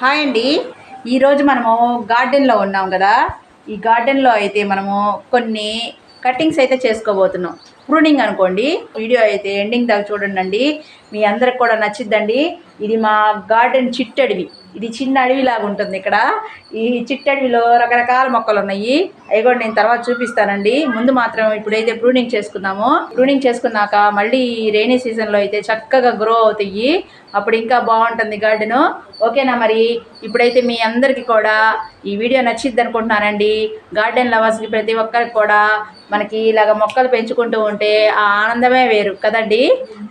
Hi అండి. ఈరోజు మనము గార్డెన్లో ఉన్నాం కదా. ఈ గార్డెన్లో అయితే మనము కొన్ని కటింగ్స్ అయితే చేసుకోబోతున్నాం. ప్రూనింగ్ అనుకోండి. వీడియో అయితే ఎండింగ్ దాకా చూడండి మీ అందరికి కూడా నచ్చిద్దండి. ఇది మా గార్డెన్ చిట్టడివి. ఇది చిన్న అడవిలాగా ఉంటుంది ఇక్కడ. ఈ చిట్టడివిలో రకరకాల మొక్కలు ఉన్నాయి. అవి కూడా నేను తర్వాత చూపిస్తానండి. ముందు మాత్రం ఇప్పుడైతే ప్రూనింగ్ చేసుకున్నాము ప్రూనింగ్ చేసుకున్నాక మళ్ళీ రైనీ సీజన్లో అయితే చక్కగా గ్రో అవుతాయి. అప్పుడు ఇంకా బాగుంటుంది గార్డెను ఓకేనా మరి? ఇప్పుడైతే మీ అందరికీ కూడా ఈ వీడియో నచ్చిద్ది అనుకుంటున్నానండి. గార్డెన్ లవర్స్కి ప్రతి ఒక్కరికి కూడా మనకి ఇలాగ మొక్కలు పెంచుకుంటూ ఉంటే ఆ ఆనందమే వేరు. కదండి?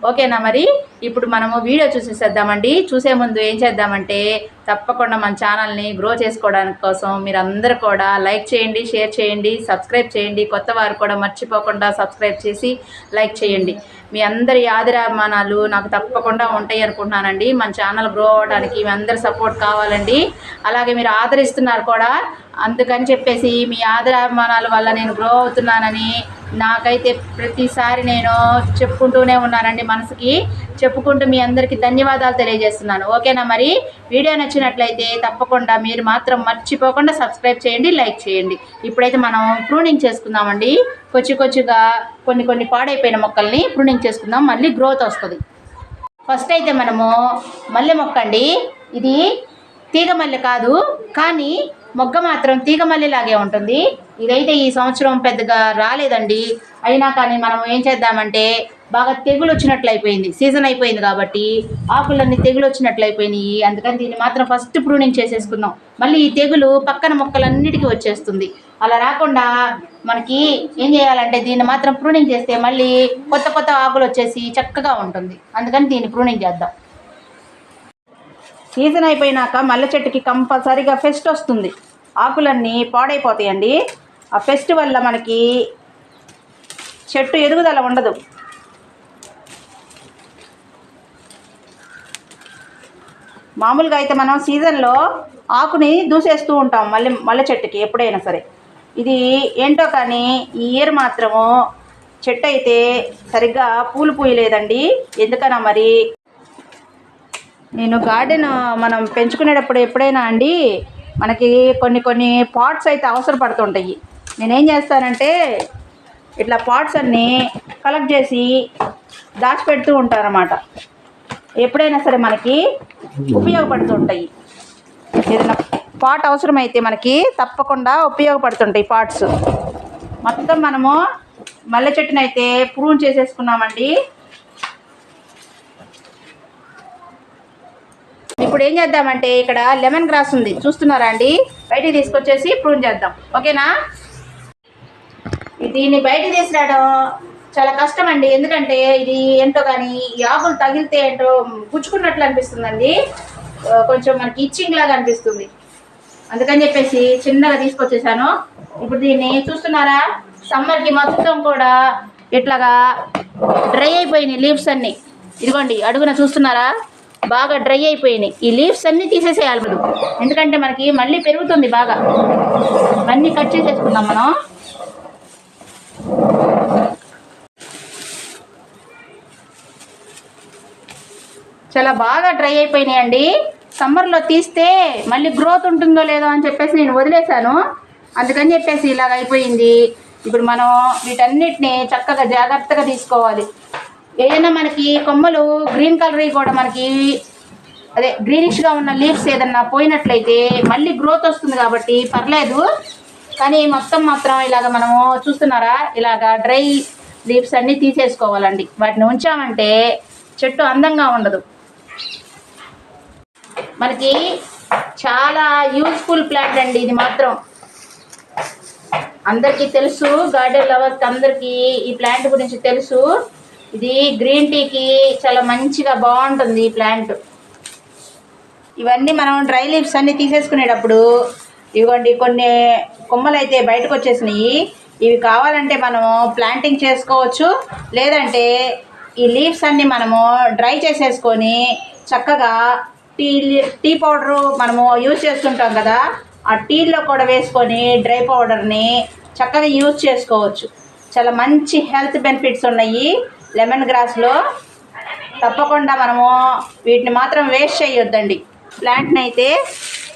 ఓకేనా మరి? ఇప్పుడు మనము వీడియో చూసేసేద్దామండి. చూసే ముందు ఏం చేద్దామంటే తప్పకుండా మన ఛానల్ని గ్రో చేసుకోవడానికి కోసం మీరు కూడా లైక్ చేయండి షేర్ చేయండి సబ్స్క్రైబ్ చేయండి. కొత్త వారు కూడా మర్చిపోకుండా సబ్స్క్రైబ్ చేసి లైక్ చేయండి. మీ అందరి ఆదిరాభిమానాలు నాకు తప్పకుండా ఉంటాయి అనుకుంటున్నానండి. మన ఛానల్ గ్రో అవ్వడానికి మీ అందరి సపోర్ట్ కావాలండి. అలాగే మీరు ఆదరిస్తున్నారు కూడా. అందుకని చెప్పేసి మీ ఆదరాభిమానాల వల్ల నేను గ్రో అవుతున్నానని నాకైతే ప్రతిసారి నేను చెప్పుకుంటూనే ఉన్నానండి మనసుకి. చెప్పుకుంటూ మీ అందరికీ ధన్యవాదాలు తెలియజేస్తున్నాను. ఓకేనా మరి? వీడియో నచ్చినట్లయితే తప్పకుండా మీరు మాత్రం మర్చిపోకుండా సబ్స్క్రైబ్ చేయండి లైక్ చేయండి. ఇప్పుడైతే మనం ప్రూనింగ్ చేసుకుందామండి. కొచ్చి కొచ్చిగా కొన్ని కొన్ని పాడైపోయిన మొక్కల్ని ప్రూనింగ్ చేసుకుందాం. మళ్ళీ గ్రోత్ వస్తుంది. ఫస్ట్ అయితే మనము మల్లె మొక్క అండి. ఇది తీగ మల్లె కాదు కానీ మొగ్గ మాత్రం తీగ మల్లెలాగే ఉంటుంది. ఇదైతే ఈ సంవత్సరం పెద్దగా రాలేదండి. అయినా కానీ మనం ఏం చేద్దామంటే బాగా తెగులు వచ్చినట్లు అయిపోయింది సీజన్ అయిపోయింది కాబట్టి ఆకులన్నీ తెగులు వచ్చినట్లు అయిపోయినాయి అందుకని దీన్ని మాత్రం ఫస్ట్ ప్రూనింగ్ చేసేసుకుందాం. మళ్ళీ ఈ తెగులు పక్కన మొక్కలన్నిటికీ వచ్చేస్తుంది. అలా రాకుండా మనకి ఏం చేయాలంటే దీన్ని మాత్రం ప్రూనింగ్ చేస్తే మళ్ళీ కొత్త కొత్త ఆకులు వచ్చేసి చక్కగా ఉంటుంది. అందుకని దీన్ని ప్రూనింగ్ చేద్దాం. సీజన్ అయిపోయినాక మల్లె చెట్టుకి కంపల్సరీగా ఫెస్ట్ వస్తుంది. ఆకులన్నీ పాడైపోతాయండి. ఆ ఫెస్టివల్లో మనకి చెట్టు ఎదుగుదల ఉండదు. మామూలుగా అయితే మనం సీజన్లో ఆకుని దూసేస్తూ ఉంటాం మళ్ళీ మల్లె చెట్టుకి ఎప్పుడైనా సరే. ఇది ఏంటో కానీ ఈ ఇయర్ మాత్రము చెట్టు అయితే సరిగ్గా పూలు పూయలేదండి. ఎందుకన్నా మరి? నేను గార్డెన్ మనం పెంచుకునేటప్పుడు ఎప్పుడైనా అండి మనకి కొన్ని కొన్ని పాట్స్ అయితే అవసరపడుతుంటాయి. నేనేం చేస్తానంటే ఇట్లా పాట్స్ అన్నీ కలెక్ట్ చేసి దాచిపెడుతూ ఉంటానన్నమాట. ఎప్పుడైనా సరే మనకి ఉపయోగపడుతుంటాయి. ఏదైనా పాట్ అవసరమైతే మనకి తప్పకుండా ఉపయోగపడుతుంటాయి పాట్స్. మొత్తం మనము మల్లె చెట్టునైతే అయితే ప్రూన్ చేసేసుకున్నామండి. ఇప్పుడు ఏం చేద్దామంటే ఇక్కడ లెమన్ గ్రాస్ ఉంది. చూస్తున్నారా అండి? బయటికి తీసుకొచ్చేసి ప్రూన్ చేద్దాం. ఓకేనా? దీన్ని బయట తీసుకురావడం చాలా కష్టం అండి ఎందుకంటే ఇది ఏంటో కానీ ఈ ఆకులు తగిలితే ఏంటో గుచ్చుకున్నట్లు అనిపిస్తుందండి. కొంచెం మనకి ఇచ్చింగ్ లాగా అనిపిస్తుంది. అందుకని చెప్పేసి చిన్నగా తీసుకొచ్చేసాను. ఇప్పుడు దీన్ని చూస్తున్నారా? సమ్మర్కి మొత్తం కూడా ఇట్లాగా డ్రై అయిపోయినాయి లీవ్స్ అన్నీ. ఇదిగోండి అడుగున చూస్తున్నారా? బాగా డ్రై అయిపోయినాయి. ఈ లీవ్స్ అన్నీ తీసేసేయాలి ఎందుకంటే మనకి మళ్ళీ పెరుగుతుంది బాగా. అన్నీ కట్ చేసేసుకుందాం మనం. చాలా బాగా డ్రై అయిపోయినాయండి సమ్మర్లో తీస్తే మళ్ళీ గ్రోత్ ఉంటుందో లేదో అని చెప్పేసి నేను వదిలేశాను. అందుకని చెప్పేసి ఇలాగ అయిపోయింది. ఇప్పుడు మనం వీటన్నిటిని చక్కగా జాగ్రత్తగా తీసుకోవాలి. ఏదైనా మనకి కొమ్మలు గ్రీన్ కలర్ కూడా మనకి అదే గ్రీనిష్గా ఉన్న లీవ్స్ ఏదన్నా పోయినట్లయితే మళ్ళీ గ్రోత్ వస్తుంది కాబట్టి పర్లేదు. కానీ మొత్తం మాత్రం ఇలాగ మనము చూస్తున్నారా? ఇలాగ డ్రై లీవ్స్ అన్నీ తీసేసుకోవాలండి. వాటిని ఉంచామంటే చెట్టు అందంగా ఉండదు. మనకి చాలా యూజ్ఫుల్ ప్లాంట్ అండి ఇది మాత్రం. అందరికీ తెలుసు గార్డెన్ లవర్స్ అందరికీ ఈ ప్లాంట్ గురించి తెలుసు. ఇది గ్రీన్ టీకి చాలా మంచిగా బాగుంటుంది ఈ ప్లాంట్. ఇవన్నీ మనం డ్రై లీవ్స్ అన్ని తీసేసుకునేటప్పుడు ఇవ్వండి కొన్ని కొమ్మలు అయితే బయటకు వచ్చేసినాయి ఇవి కావాలంటే మనము ప్లాంటింగ్ చేసుకోవచ్చు. లేదంటే ఈ లీవ్స్ అన్నీ మనము డ్రై చేసేసుకొని చక్కగా టీ టీ పౌడరు మనము యూజ్ చేస్తుంటాం కదా ఆ టీల్లో కూడా వేసుకొని డ్రై పౌడర్ని చక్కగా యూజ్ చేసుకోవచ్చు. చాలా మంచి హెల్త్ బెనిఫిట్స్ ఉన్నాయి లెమన్ గ్రాస్లో తప్పకుండా మనము వీటిని మాత్రం వేస్ట్ చేయొద్దండి. ప్లాంట్ని అయితే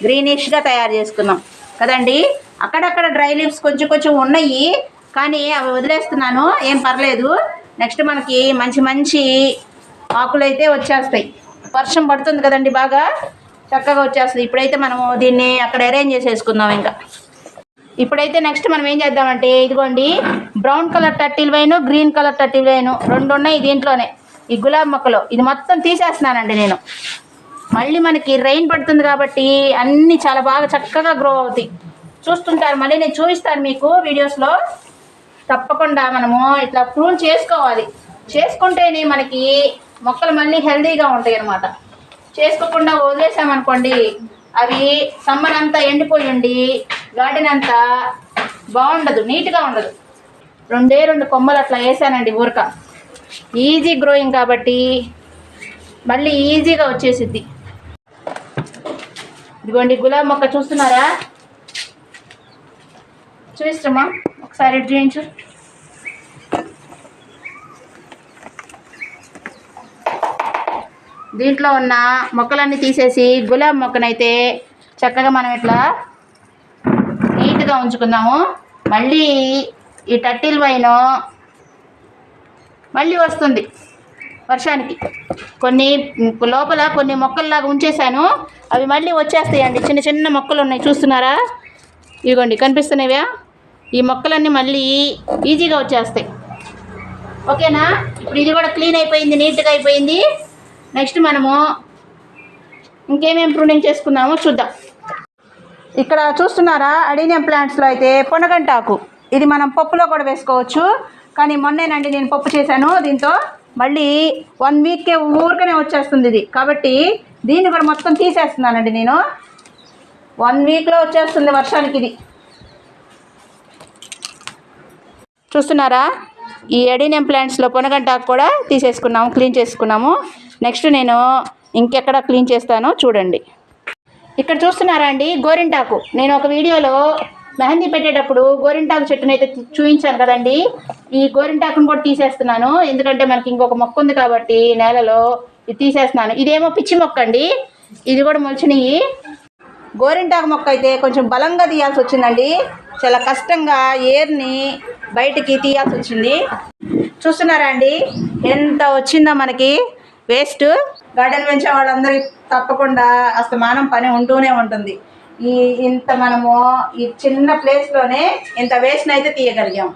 గ్రీనిష్గా తయారు చేసుకున్నాం కదండి? అక్కడక్కడ డ్రై లీవ్స్ కొంచెం కొంచెం ఉన్నాయి. కానీ అవి వదిలేస్తున్నాను. ఏం పర్లేదు. నెక్స్ట్ మనకి మంచి మంచి ఆకులు అయితే వచ్చేస్తాయి. వర్షం పడుతుంది కదండి బాగా. చక్కగా వచ్చేస్తుంది. ఇప్పుడైతే మనము దీన్ని అక్కడ అరేంజ్ చేసేసుకుందాం ఇంకా. ఇప్పుడైతే నెక్స్ట్ మనం ఏం చేద్దామంటే ఇదిగోండి. Brown colour turtle vine green colour turtle vine రెండు ఉన్నాయి దీంట్లోనే. ఈ గులాబీ మొక్కలు. ఇది మొత్తం తీసేస్తున్నానండి నేను. మళ్ళీ మనకి రెయిన్ పడుతుంది కాబట్టి అన్నీ చాలా బాగా చక్కగా గ్రో అవుతాయి. చూస్తుంటారు మళ్ళీ నేను చూపిస్తాను మీకు వీడియోస్లో తప్పకుండా మనము ఇట్లా ప్రూన్ చేసుకోవాలి. చేసుకుంటేనే మనకి మొక్కలు మళ్ళీ హెల్దీగా ఉంటాయి అన్నమాట. చేసుకోకుండా వదిలేసామనుకోండి అవి సమ్మర్ అంతా ఎండిపోయి ఉండి గార్డెన్ అంతా బాగుండదు నీట్గా ఉండదు. రెండే రెండు కొమ్మలు అట్లా వేసానండి ఊరక. ఈజీ గ్రోయింగ్ కాబట్టి మళ్ళీ ఈజీగా వచ్చేసిద్ది. ఇదిగోండి గులాబీ మొక్క చూస్తున్నారా? చూపిస్తామా? ఒకసారి ఇటు చూపించు దీంట్లో ఉన్న మొక్కలన్నీ తీసేసి గులాబీ మొక్కనైతే చక్కగా మనం ఇట్లా నీట్గా ఉంచుకుందాము. మళ్ళీ ఈ టట్టిల్ వైన్ మళ్ళీ వస్తుంది. వర్షానికి. కొన్ని లోపల కొన్ని మొక్కల్లాగా ఉంచేశాను. అవి మళ్ళీ వచ్చేస్తాయండి. చిన్న చిన్న మొక్కలు ఉన్నాయి చూస్తున్నారా? ఇదిగోండి. కనిపిస్తున్నాయా ఈ మొక్కలన్నీ మళ్ళీ ఈజీగా వచ్చేస్తాయి. ఓకేనా? ఇప్పుడు ఇది కూడా క్లీన్ అయిపోయింది. నీట్గా అయిపోయింది. నెక్స్ట్ మనము ఇంకేమేమి ప్రూనింగ్ చేసుకుందామో చూద్దాం. ఇక్కడ చూస్తున్నారా? అడీనియం ప్లాంట్స్లో అయితే పొనగంటాకు ఇది మనం పప్పులో కూడా వేసుకోవచ్చు. కానీ మొన్నేనండి నేను పప్పు చేశాను. దీంతో మళ్ళీ వన్ వీక్కే ఊరికనే వచ్చేస్తుంది ఇది. కాబట్టి దీన్ని కూడా మొత్తం తీసేస్తున్నానండి నేను. వన్ వీక్లో వచ్చేస్తుంది వర్షానికి ఇది. చూస్తున్నారా? ఈ ఎడీనియం ప్లాంట్స్లో పొనగంటాకు కూడా తీసేసుకున్నాము క్లీన్ చేసుకున్నాము. నెక్స్ట్ నేను ఇంకెక్కడ క్లీన్ చేస్తానో చూడండి. ఇక్కడ చూస్తున్నారా అండి గోరింటాకు. నేను ఒక వీడియోలో మెహందీ పెట్టేటప్పుడు గోరింటాకు చెట్టును అయితే చూపించాను కదండి. ఈ గోరింటాకును కూడా తీసేస్తున్నాను. ఎందుకంటే మనకి ఇంకొక మొక్క ఉంది కాబట్టి నేలలో ఇది తీసేస్తున్నాను. ఇదేమో పిచ్చి మొక్క అండి ఇది కూడా మొలిచినాయి. గోరింటాకు మొక్క అయితే కొంచెం బలంగా తీయాల్సి వచ్చిందండి. చాలా కష్టంగా ఏర్ని బయటికి తీయాల్సి వచ్చింది. చూస్తున్నారా అండి? ఎంత వచ్చిందో మనకి వేస్ట్. గార్డెన్ పెంచే వాళ్ళందరికీ తప్పకుండా అస్తమానం పని ఉంటూనే ఉంటుంది. ఈ ఇంత మనము ఈ చిన్న ప్లేస్లోనే ఇంత వేసిన అయితే తీయగలిగాం.